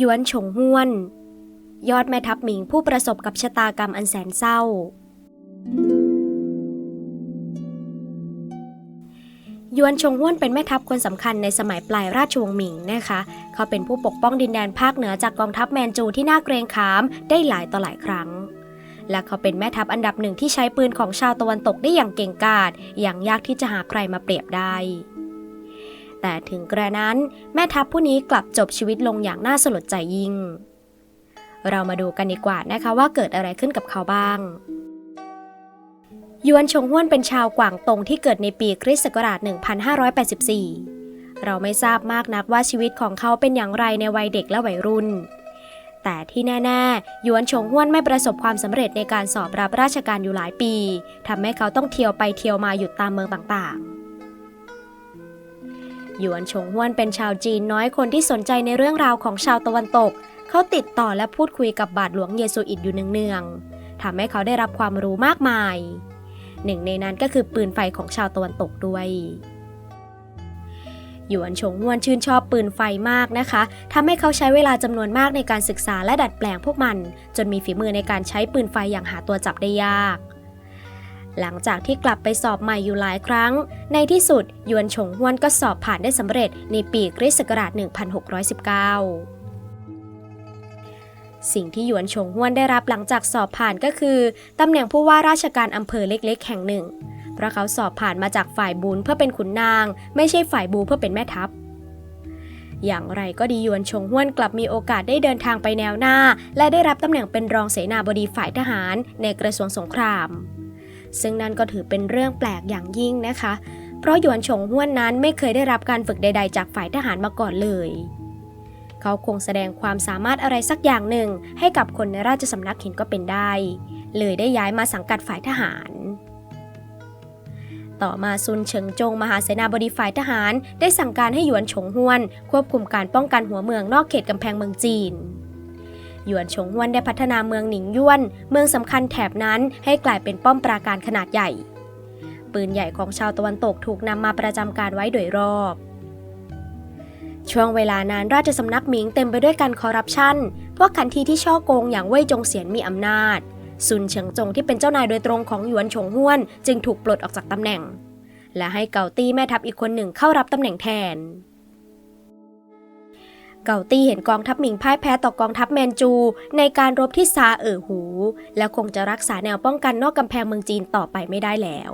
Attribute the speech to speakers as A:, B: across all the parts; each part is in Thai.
A: ยวนฉงห้วน ยอดแม่ทัพหมิงผู้ประสบกับชะตากรรมอันแสนเศร้าหยวนชงห้วนเป็นแม่ทัพคนสำคัญในสมัยปลายราชวงศ์หมิงนะคะ เขาเป็นผู้ปกป้องดินแดนภาคเหนือจากกองทัพแมนจูที่น่าเกรงขามได้หลายต่อหลายครั้งและเขาเป็นแม่ทัพอันดับหนึ่งที่ใช้ปืนของชาวตะวันตกได้อย่างเก่งกาจ อย่างยากที่จะหาใครมาเปรียบได้ แต่ถึงกระนั้น แม่ทัพผู้นี้กลับจบชีวิตลงอย่างน่าสลดใจยิ่ง เรามาดูกันดีกว่านะคะว่าเกิดอะไรขึ้นกับเขาบ้างยวนชงห้วนเป็นชาวกวางตงที่เกิดในปีคริสต์ศักราช 1584 เราไม่ทราบมากนักว่าชีวิตของเขาเป็นอย่างไรในวัยเด็กและวัยรุ่น แต่ที่แน่ๆยวนชงห้วนไม่ประสบความสำเร็จในการสอบรับราชการอยู่หลายปีทำให้เขาต้องเที่ยวไปเที่ยวมาหยุดตามเมืองต่างๆ หยวนชงห้วนเป็นชาวจีนน้อยคนที่สนใจในเรื่องราวของชาวตะวันตก เขาติดต่อและพูดคุยกับบาทหลวงเยซูอิตอยู่เนืองๆทำให้เขาได้รับความรู้มากมาย หนึ่งในนั้นก็คือปืนไฟของชาวตะวันตกด้วยหยวนชงฮวนชื่นชอบปืนไฟมากนะคะทำให้เขาใช้เวลาจำนวนมากในการศึกษาและดัดแปลงพวกมัน จนมีฝีมือในการใช้ปืนไฟอย่างหาตัวจับได้ยาก หลังจากที่กลับไปสอบใหม่อยู่หลายครั้ง ในที่สุดยวนชงฮวนก็สอบผ่านได้สำเร็จในปีคริสต์ศักราช 1619สิ่งที่หยวนชงฮวนได้รับหลังจากสอบผ่านก็คือ ตำแหน่งผู้ว่าราชการอำเภอเล็กๆ แห่งหนึ่ง เพราะเขาสอบผ่านมาจากฝ่ายบุญเพื่อเป็นขุนนาง ไม่ใช่ฝ่ายบูเพื่อเป็นแม่ทัพ อย่างไรก็ดีหยวนชงฮวนกลับมีโอกาสได้เดินทางไปแนวหน้า และได้รับตำแหน่งเป็นรองเสนาบดีฝ่ายทหารในกระทรวงสงคราม ซึ่งนั่นก็ถือเป็นเรื่องแปลกอย่างยิ่งนะคะ เพราะหยวนชงฮวนนั้นไม่เคยได้รับการฝึกใด ๆ จากฝ่ายทหารมาก่อนเลย เขาคงแสดงความสามารถอะไรสักอย่างหนึ่ง ให้กับคนในราชสำนักเห็นก็เป็นได้ เลยได้ย้ายมาสังกัดฝ่ายทหาร ต่อมาซุนเฉิงจงมหาเสนาบดีฝ่ายทหาร ได้สั่งการให้หยวนฉงฮวน ควบคุมการป้องกันหัวเมืองนอกเขตกำแพงเมืองจีน หยวนฉงฮวนได้พัฒนาเมืองหนิงย่วน เมืองสำคัญแถบนั้นให้กลายเป็นป้อมปราการขนาดใหญ่ ปืนใหญ่ของชาวตะวันตกถูกนำมาประจำการไว้โดยรอบช่วงเวลานั้นราชสำนักหมิงเต็มไปด้วยการคอร์รัปชัน พวกขันทีที่ช่อโกงอย่างเว่ยจงเสียนมีอำนาจ ซุนเฉิงจงที่เป็นเจ้านายโดยตรงของหยวนฉงห้วน จึงถูกปลดออกจากตำแหน่ง และให้เกาตี้แม่ทัพอีกคนหนึ่งเข้ารับตำแหน่งแทน เกาตี้เห็นกองทัพหมิงพ่ายแพ้ต่อกองทัพแมนจู ในการรบที่ซาเอ๋อหู และคงจะรักษาแนวป้องกันนอกกำแพงเมืองจีนต่อไปไม่ได้แล้ว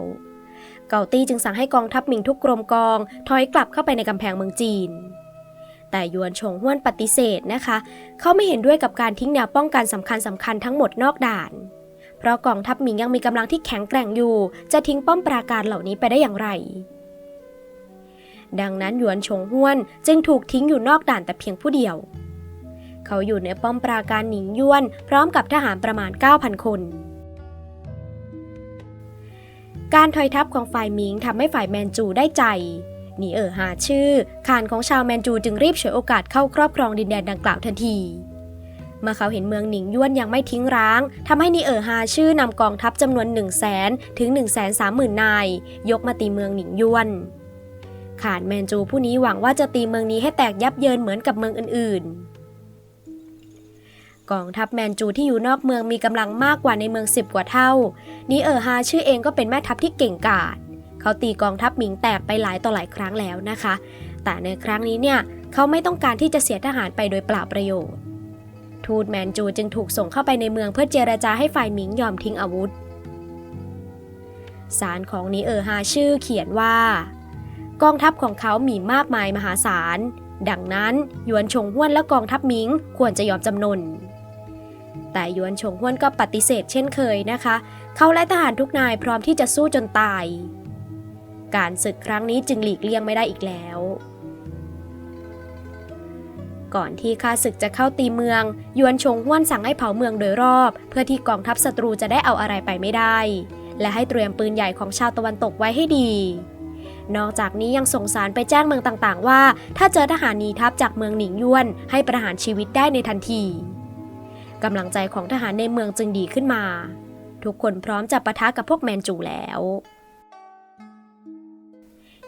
A: เกาตี้จึงสั่งให้กองทัพหมิงทุกกรมกองถอยกลับเข้าไปในกำแพงเมืองจีน แต่ยวนชงห้วนปฏิเสธนะคะ เขาไม่เห็นด้วยกับการทิ้งแนวป้องกันสำคัญสำคัญทั้งหมดนอกด่าน เพราะกองทัพหมิงยังมีกำลังที่แข็งแกร่งอยู่ จะทิ้งป้อมปราการเหล่านี้ไปได้อย่างไร ดังนั้นหยวนชงห้วนจึงถูกทิ้งอยู่นอกด่านแต่เพียงผู้เดียว เขาอยู่ในป้อมปราการหนิงยวน พร้อมกับทหารประมาณ 9,000 คน การถอยทัพของฝ่ายมิงทำให้ฝ่ายแมนจูได้ใจหนีเอ๋อหาชื่อขานของชาวแมนจูจึงรีบฉวยโอกาสเข้าครอบครองดินแดนดังกล่าวทันที เมื่อเขาเห็นเมืองหนิงย่วนยังไม่ทิ้งร้างทำให้นีเอ๋อฮาชื่อนำกองทัพจำนวน 1 0 0 0 0แสนถึง 1 3 0 0 0 0 นาย ยกมาตีเมืองหนิงย่วน ขานแมนจูผู้นี้หวังว่าจะตีเมืองนี้ให้แตกยับเยินเหมือนกับเมืองอื่นๆ กองทัพแมนจูที่อยู่นอกเมืองมีกำลังมากกว่าในเมืองสิบกว่าเท่า นีเออฮาชื่อเองก็เป็นแม่ทัพที่เก่งกาจเขาตีกองทัพหมิงแตกไปหลายต่อหลายครั้งแล้วนะคะ แต่ในครั้งนี้เนี่ยเขาไม่ต้องการที่จะเสียทหารไปโดยเปล่าประโยชน์ ทูตแมนจูจึงถูกส่งเข้าไปในเมืองเพื่อเจรจาให้ฝ่ายหมิงยอมทิ้งอาวุธ สารของนีเออฮาชื่อเขียนว่า กองทัพของเขามีมากมายมหาศาล ดังนั้นยวนชงห้วนและกองทัพมิงควรจะยอมจำนน แต่ยวนชงห้วนก็ปฏิเสธเช่นเคยนะคะ เขาและทหารทุกนายพร้อมที่จะสู้จนตาย การศึกครั้งนี้จึงหลีกเลี่ยงไม่ได้อีกแล้ว ก่อนที่ข้าศึกจะเข้าตีเมือง ยวนชงห้วนสั่งให้เผาเมืองโดยรอบ เพื่อที่กองทัพศัตรูจะได้เอาอะไรไปไม่ได้ และให้เตรียมปืนใหญ่ของชาวตะวันตกไว้ให้ดี นอกจากนี้ยังส่งสารไปแจ้งเมืองต่างๆ ว่า ถ้าเจอทหารหนีทัพจากเมืองหนิงยวน ให้ประหารชีวิตได้ในทันทีกำลังใจของทหารในเมืองจึงดีขึ้นมา ทุกคนพร้อมจะปะทะกับพวกแมนจูแล้ว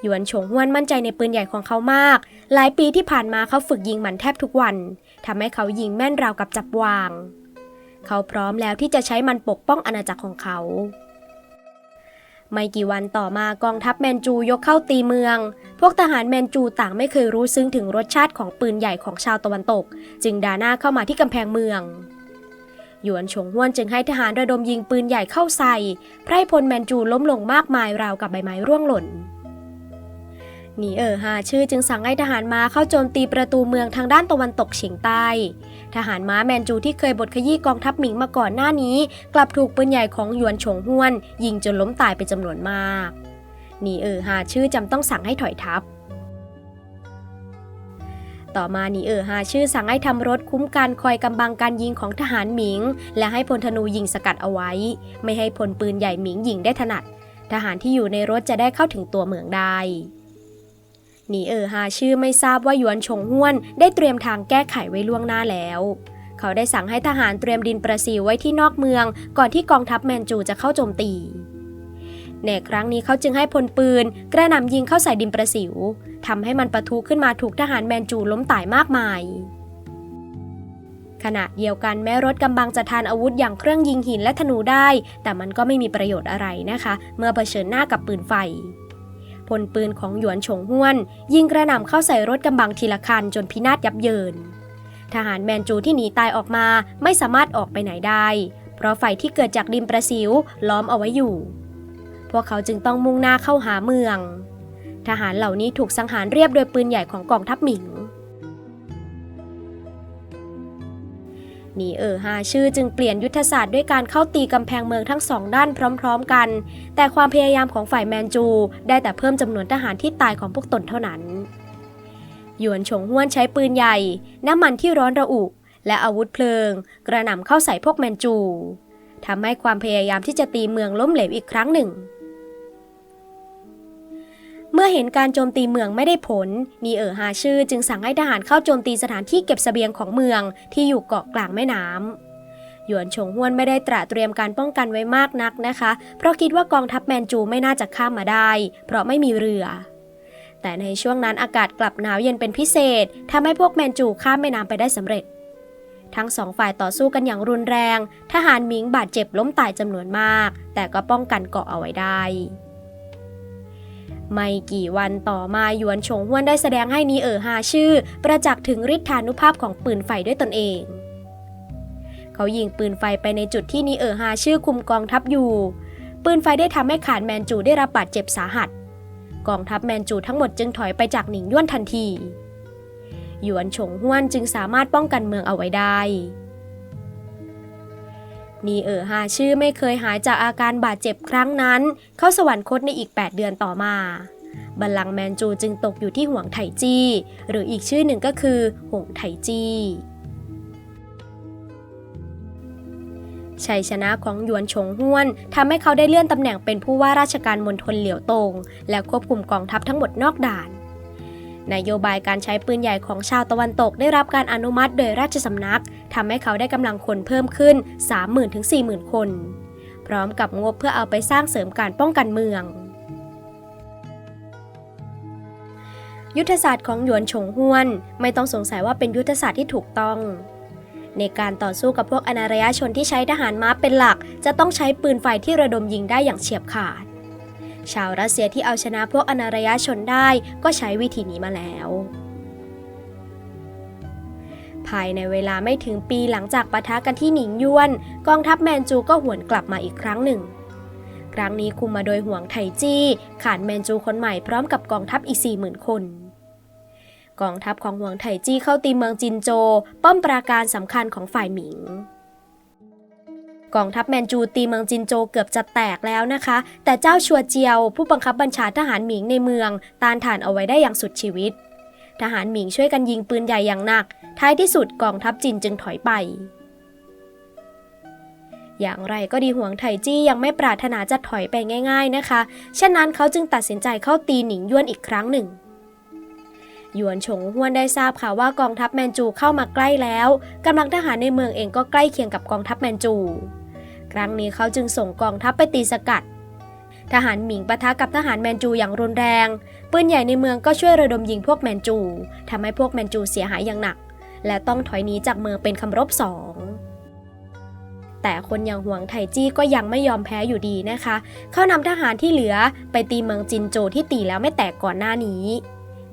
A: หยวนฉงห้วนมั่นใจในปืนใหญ่ของเขามาก หลายปีที่ผ่านมาเขาฝึกยิงมันแทบทุกวันทำให้เขายิงแม่นราวกับจับวาง เขาพร้อมแล้วที่จะใช้มันปกป้องอาณาจักรของเขา ไม่กี่วันต่อมากองทัพแมนจูยกเข้าตีเมือง พวกทหารแมนจูต่างไม่เคยรู้ซึ้งถึงรสชาติของปืนใหญ่ของชาวตะวันตก จึงด่าหน้าเข้ามาที่กำแพงเมืองหยวนชงห้วนจึงให้ทหารระดมยิงปืนใหญ่เข้าใส่ไพร่พลแมนจูล้มลงมากมายราวกับใบไม้ร่วงหล่น หนีเอ๋อฮาชื่อจึงสั่งให้ทหารม้าเข้าโจมตีประตูเมืองทางด้านตะวันตกเฉียงใต้ ทหารม้าแมนจูที่เคยบดขยี้กองทัพหมิงมาก่อนหน้านี้ กลับถูกปืนใหญ่ของหยวนฉงห้วน ยิงจนล้มตายเป็นจำนวนมากหนีเอ๋อฮาชื่อจำต้องสั่งให้ถอยทัพต่อมาหนีเอ๋อฮาชื่อสั่งให้ทำรถคุ้มกันคอยกำบังการยิงของทหารหมิง และให้พลธนูยิงสกัดเอาไว้ ไม่ให้พลปืนใหญ่หมิงยิงได้ถนัด ทหารที่อยู่ในรถจะได้เข้าถึงตัวเมืองได้ หนีเออฮาชื่อไม่ทราบว่ายวนฉงห้วน ได้เตรียมทางแก้ไขไว้ล่วงหน้าแล้วเขาได้สั่งให้ทหารเตรียมดินประสิวไว้ที่นอกเมือง ก่อนที่กองทัพแมนจูจะเข้าโจมตี ในครั้งนี้เขาจึงให้พลปืน กระหน่ำยิงเข้าใส่ดินประสิวทำให้มันปะทุขึ้นมาถูกทหารแมนจูล้มตายมากมาย ขณะเดียวกันแม้รถกำบังจะทานอาวุธอย่างเครื่องยิงหินและธนูได้ แต่มันก็ไม่มีประโยชน์อะไรนะคะ เมื่อเผชิญหน้ากับปืนไฟ พลปืนของหยวนฉงห้วน ยิงกระหน่ำเข้าใส่รถกำบังทีละคันจนพินาศยับเยิน ทหารแมนจูที่หนีตายออกมาไม่สามารถออกไปไหนได้ เพราะไฟที่เกิดจากดินประสิวล้อมเอาไว้อยู่ พวกเขาจึงต้องมุ่งหน้าเข้าหาเมือง ทหารเหล่านี้ถูกสังหารเรียบโดยปืนใหญ่ของกองทัพหมิง หนีเอ๋อฮาชื่อจึงเปลี่ยนยุทธศาสตร์ด้วยการเข้าตีกำแพงเมืองทั้งสองด้านพร้อมๆกัน แต่ความพยายามของฝ่ายแมนจู ได้แต่เพิ่มจำนวนทหารที่ตายของพวกตนเท่านั้น หยวนฉงห้วนใช้ปืนใหญ่ น้ำมันที่ร้อนระอุ และอาวุธเพลิง กระหน่ำเข้าใส่พวกแมนจูทำให้ความพยายามที่จะตีเมืองล้มเหลวอีกครั้งหนึ่ง มื่อเห็นการโจมตีเมืองไม่ได้ผลนีเอ๋อฮาชื่อจึงสั่งให้ทหารเข้าโจมตีสถานที่เก็บเสบียงของเมืองที่อยู่เกาะกลางแม่น้ำหยวนฉงห้วนไม่ได้ตระเตรียมการป้องกันไว้มากนักนะคะ เพราะคิดว่ากองทัพแมนจูไม่น่าจะข้ามมาได้ เพราะไม่มีเรือ แต่ในช่วงนั้นอากาศกลับหนาวเย็นเป็นพิเศษทำให้พวกแมนจูข้ามแม่น้ำไปได้สำเร็จ ทั้งสองฝ่ายต่อสู้กันอย่างรุนแรง ทหารมิงบาดเจ็บล้มตายจำนวนมาก แต่ก็ป้องกันเกาะเอาไว้ได้ ไม่กี่วันต่อมาหยวนฉงห้วนได้แสดงให้นีเอ๋อฮาชื่อ ประจักษ์ถึงฤทธานุภาพของปืนไฟด้วยตนเอง เขายิงปืนไฟไปในจุดที่นีเอ๋อฮาชื่อคุมกองทัพอยู่ ปืนไฟได้ทำให้ขานแมนจูได้รับบาดเจ็บสาหัส กองทัพแมนจูทั้งหมดจึงถอยไปจากหนิงย่วนทันที หยวนฉงห้วนจึงสามารถป้องกันเมืองเอาไว้ได้ นีเอ๋อฮาชื่อไม่เคยหายจากอาการบาดเจ็บครั้งนั้น เข้าสวรรคตในอีก 8 เดือนต่อมาบัลลังก์แมนจูจึงตกอยู่ที่ห่วงไถจี้ หรืออีกชื่อหนึ่งก็คือห่วงไถจี้ชัยชนะของหยวนฉงห้วนทำให้เขาได้เลื่อนตำแหน่งเป็นผู้ว่าราชการมณฑลเหลียวตง และควบคุมกองทัพทั้งหมดนอกด่าน นโยบายการใช้ปืนใหญ่ของชาวตะวันตกได้รับการอนุมัติโดยราชสำนักทำให้เขาได้กำลังคนเพิ่มขึ้น 30,000 ถึง 40,000 คน พร้อมกับงบเพื่อเอาไปสร้างเสริมการป้องกันเมือง ยุทธศาสตร์ของหยวนฉงห้วน ไม่ต้องสงสัยว่าเป็นยุทธศาสตร์ที่ถูกต้องในการต่อสู้กับพวกอนารยชนที่ใช้ทหารม้าเป็นหลัก จะต้องใช้ปืนไฟที่ระดมยิงได้อย่างเฉียบขาด ชาวรัสเซียที่เอาชนะพวกอนารยชนได้ก็ใช้วิธีนี้มาแล้ว ภายในเวลาไม่ถึงปีหลังจากปะทะกันที่หนิงยวน กองทัพแมนจูก็หวนกลับมาอีกครั้งหนึ่ง ครั้งนี้คุมมาโดยหวงไถจี้ขานแมนจูคนใหม่พร้อมกับกองทัพอีก40,000 คนกองทัพของหวงไถจี้เข้าตีเมืองจินโจ ป้อมปราการสำคัญของฝ่ายหมิง กองทัพแมนจูตีเมืองจินโจเกือบจะแตกแล้วนะคะ แต่เจ้าชัวเจียว ผู้บังคับบัญชาทหารหมิงในเมืองต้านทานเอาไว้ได้อย่างสุดชีวิต ทหารหมิงช่วยกันยิงปืนใหญ่อย่างหนัก ท้ายที่สุดกองทัพจินจึงถอยไป อย่างไรก็ดีห่วงไถจี้ยังไม่ปรารถนาจะถอยไปง่าย ๆนะคะ ฉะนั้นเขาจึงตัดสินใจเข้าตีหนิงย่วนอีกครั้งหนึ่งหยวนฉงห้วนได้ทราบข่าวว่ากองทัพแมนจูเข้ามาใกล้แล้วกำลังทหารในเมืองเองก็ใกล้เคียงกับกองทัพแมนจู ครั้งนี้เขาจึงส่งกองทัพไปตีสกัด ทหารหมิงปะทะกับทหารแมนจูอย่างรุนแรง ปืนใหญ่ในเมืองก็ช่วยระดมยิงพวกแมนจูทำให้พวกแมนจูเสียหายอย่างหนัก และต้องถอยหนีจากเมืองเป็นคำรบสองแต่คนอย่างหวงไถจี้ก็ยังไม่ยอมแพ้อยู่ดีนะคะ เขานำทหารที่เหลือไปตีเมืองจินโจที่ตีแล้วไม่แตกก่อนหน้านี้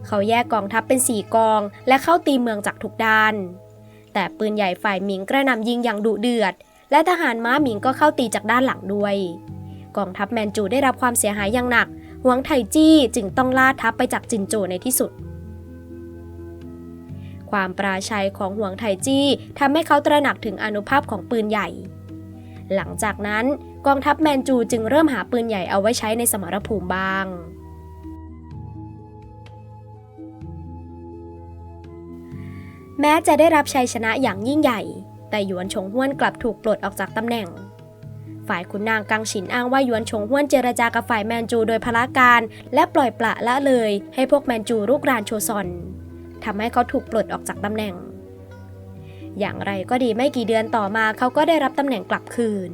A: เขาแยกกองทัพเป็นสี่กอง และเข้าตีเมืองจากทุกด้าน แต่ปืนใหญ่ฝ่ายหมิงกระหน่ำยิงอย่างดุเดือด และทหารม้าหมิงก็เข้าตีจากด้านหลังด้วย กองทัพแมนจูได้รับความเสียหายอย่างหนักหวงไถจี้จึงต้องล่าทัพไปจากจินโจในที่สุด ความปราชัยของหวงไถจี้ทำให้เขาตระหนักถึงอนุภาพของปืนใหญ่ หลังจากนั้นกองทัพแมนจูจึงเริ่มหาปืนใหญ่เอาไว้ใช้ในสมรภูมิบ้างแม้จะได้รับชัยชนะอย่างยิ่งใหญ่ แต่หยวนชงห้วนกลับถูกปลดออกจากตำแหน่ง ฝ่ายขุนนางกังฉินอ้างว่าหยวนชงห้วนเจรจากับฝ่ายแมนจูโดยพละการ และปล่อยปละละเลย ให้พวกแมนจูรุกรานโชซอนทำให้เขาถูกปลดออกจากตำแหน่ง อย่างไรก็ดีไม่กี่เดือนต่อมาเขาก็ได้รับตำแหน่งกลับคืน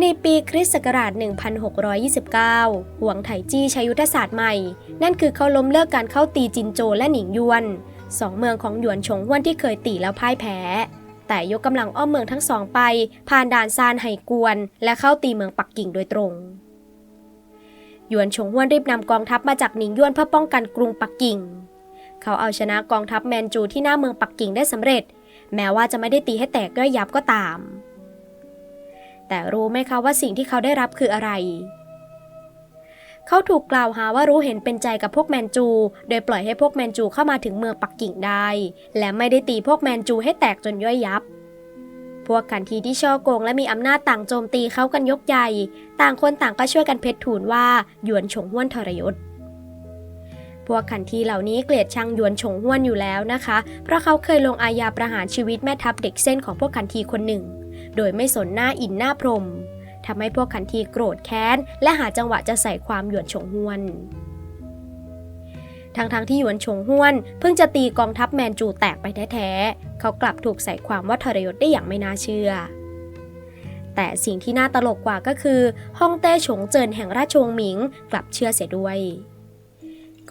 A: ในปีคริสต์ศักราช 1629 หวงไถจี้ใช้ยุทธศาสตร์ใหม่ นั่นคือเขาล้มเลิกการเข้าตีจินโจและหนิงยวน สองเมืองของหยวนชงห้วนที่เคยตีแล้วพ่ายแพ้ แต่ยกกำลังอ้อมเมืองทั้งสองไป ผ่านด่านซานไห่กวน และเข้าตีเมืองปักกิ่งโดยตรงหยวนชงห้วนรีบนำกองทัพมาจากหนิงยวนเพื่อป้องกันกรุงปักกิ่ง เขาเอาชนะกองทัพแมนจูที่หน้าเมืองปักกิ่งได้สำเร็จ แม้ว่าจะไม่ได้ตีให้แตกย่อยยับก็ตาม แต่รู้ไหมคะว่าสิ่งที่เขาได้รับคืออะไร เขาถูกกล่าวหาว่ารู้เห็นเป็นใจกับพวกแมนจู โดยปล่อยให้พวกแมนจูเข้ามาถึงเมืองปักกิ่งได้ และไม่ได้ตีพวกแมนจูให้แตกจนย่อยยับ พวกขันทีที่ช่อโกงและมีอำนาจต่างโจมตีเขากันยกใหญ่ ต่างคนต่างก็ช่วยกันเพชรทูลว่าหยวนฉงห้วนทรยศพวกขันทีเหล่านี้เกลียดชังหยวนฉงห้วนอยู่แล้วนะคะ เพราะเขาเคยลงอาญาประหารชีวิตแม่ทัพเด็กเส้นของพวกขันทีคนหนึ่ง โดยไม่สนหน้าอินหน้าพรม ทำให้พวกขันทีโกรธแค้น และหาจังหวะจะใส่ความหยวนฉงห้วนทั้งๆทที่หยวนฉงห้วน เพิ่งจะตีกองทัพแมนจูแตกไปแท้ๆ เขากลับถูกใส่ความว่าทรยศได้อย่างไม่น่าเชื่อ แต่สิ่งที่น่าตลกกว่าก็คือฮ่องเต้ฉงเจินแห่งราชวงศ์หมิงกลับเชื่อเสียด้วย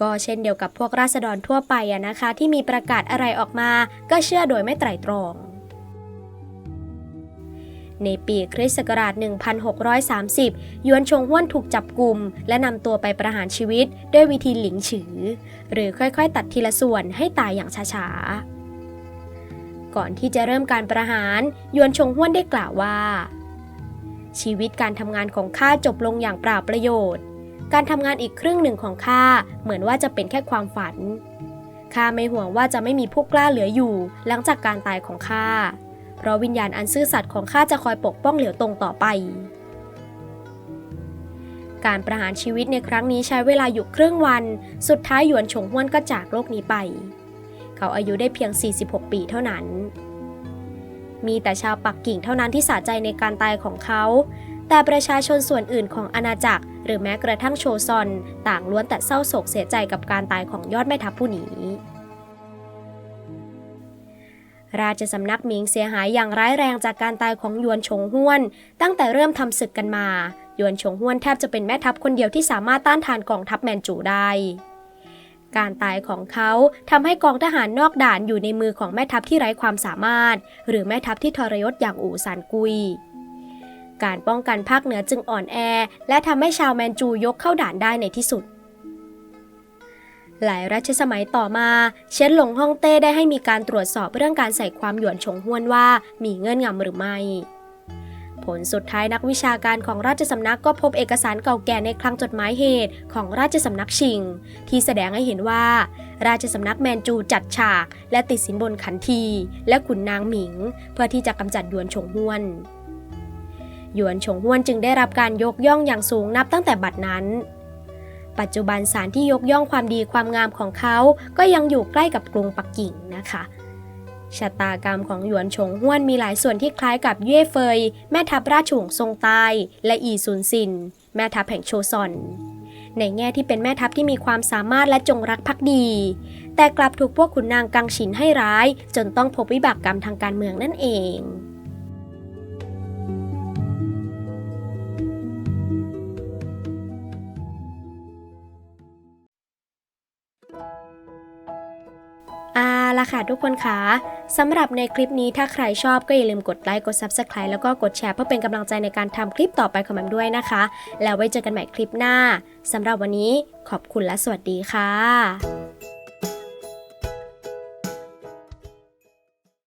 A: ก็เช่นเดียวกับพวกราษฎรทั่วไปอะนะคะ ที่มีประกาศอะไรออกมา ก็เชื่อโดยไม่ไตร่ตรอง ในปีคริสต์ศักราช 1630 ยวนชงห้วนถูกจับกลุ่ม และนำตัวไปประหารชีวิต ด้วยวิธีหลิงฉือ หรือค่อยๆ ตัดทีละส่วนให้ตายอย่างช้าๆ ก่อนที่จะเริ่มการประหาร ยวนชงห้วนได้กล่าวว่า ชีวิตการทำงานของข้าจบลงอย่างเปล่าประโยชน์ การทำงานอีกครึ่งหนึ่งของข้าเหมือนว่าจะเป็นแค่ความฝันข้าไม่ห่วงว่าจะไม่มีผู้กล้าเหลืออยู่ หลังจากการตายของข้า เพราะวิญญาณอันซื่อสัตย์ของข้าจะคอยปกป้องเหลียวตรงต่อไป การประหารชีวิตในครั้งนี้ใช้เวลาอยู่ครึ่งวัน สุดท้ายหยวนฉงห้วนก็จากโลกนี้ไป เขาอายุได้เพียง 46 ปีเท่านั้น มีแต่ชาวปักกิ่งเท่านั้นที่สะใจในการตายของเขา แต่ประชาชนส่วนอื่นของอาณาจักร หรือแม้กระทั่งโชซอน ต่างล้วนแต่เศร้าโศกเสียใจกับการตายของยอดแม่ทัพผู้นี้ ราชสำนักหมิงเสียหายอย่างร้ายแรงจากการตายของยวนฉงห้วน ตั้งแต่เริ่มทำศึกกันมา ยวนฉงห้วนแทบจะเป็นแม่ทัพคนเดียวที่สามารถต้านทานกองทัพแมนจูได้การตายของเขาทำให้กองทหารนอกด่านอยู่ในมือของแม่ทัพที่ไร้ความสามารถ หรือแม่ทัพที่ทรยศอย่างอู่ซานกุย การป้องกันภาคเหนือจึงอ่อนแอ และทำให้ชาวแมนจูยกเข้าด่านได้ในที่สุด หลายรัชสมัยต่อมา เช็นหลงฮ่องเต้ได้ให้มีการตรวจสอบเรื่องการใส่ความหยวนฉงห้วนว่ามีเงื่อนงำหรือไม่ ผลสุดท้ายนักวิชาการของราชสำนักก็พบเอกสารเก่าแก่ในคลังจดหมายเหตุของราชสำนักชิง ที่แสดงให้เห็นว่า ราชสำนักแมนจูจัดฉาก และติดสินบนขันที และขุนนางหมิง เพื่อที่จะกำจัดหยวนฉงห้วนหยวนฉงห้วนจึงได้รับการยกย่องอย่างสูงนับตั้งแต่บัดนั้น ปัจจุบันสารที่ยกย่องความดีความงามของเขา ก็ยังอยู่ใกล้กับกรุงปักกิ่งนะคะ ชะตากรรมของหยวนฉงห้วนมีหลายส่วนที่คล้ายกับเย่เฟย แม่ทัพราชวงศ์ทรงใต้และอีซุนซิน แม่ทัพแห่งโชซอน ในแง่ที่เป็นแม่ทัพที่มีความสามารถและจงรักภักดี แต่กลับถูกพวกขุนนางกังฉินให้ร้าย จนต้องพบวิบากกรรมทางการเมืองนั่นเอง ละค่ะทุกคนคะสำหรับในคลิปนี้ถ้าใครชอบก็อย่าลืมกดไลค์กด Subscribe แล้วก็กดแชร์เพื่อเป็นกำลังใจในการทำคลิปต่อไปของแมมด้วยนะคะ แล้วไว้เจอกันใหม่คลิปหน้าสำหรับวันนี้ขอบคุณและสวัสดีค่ะ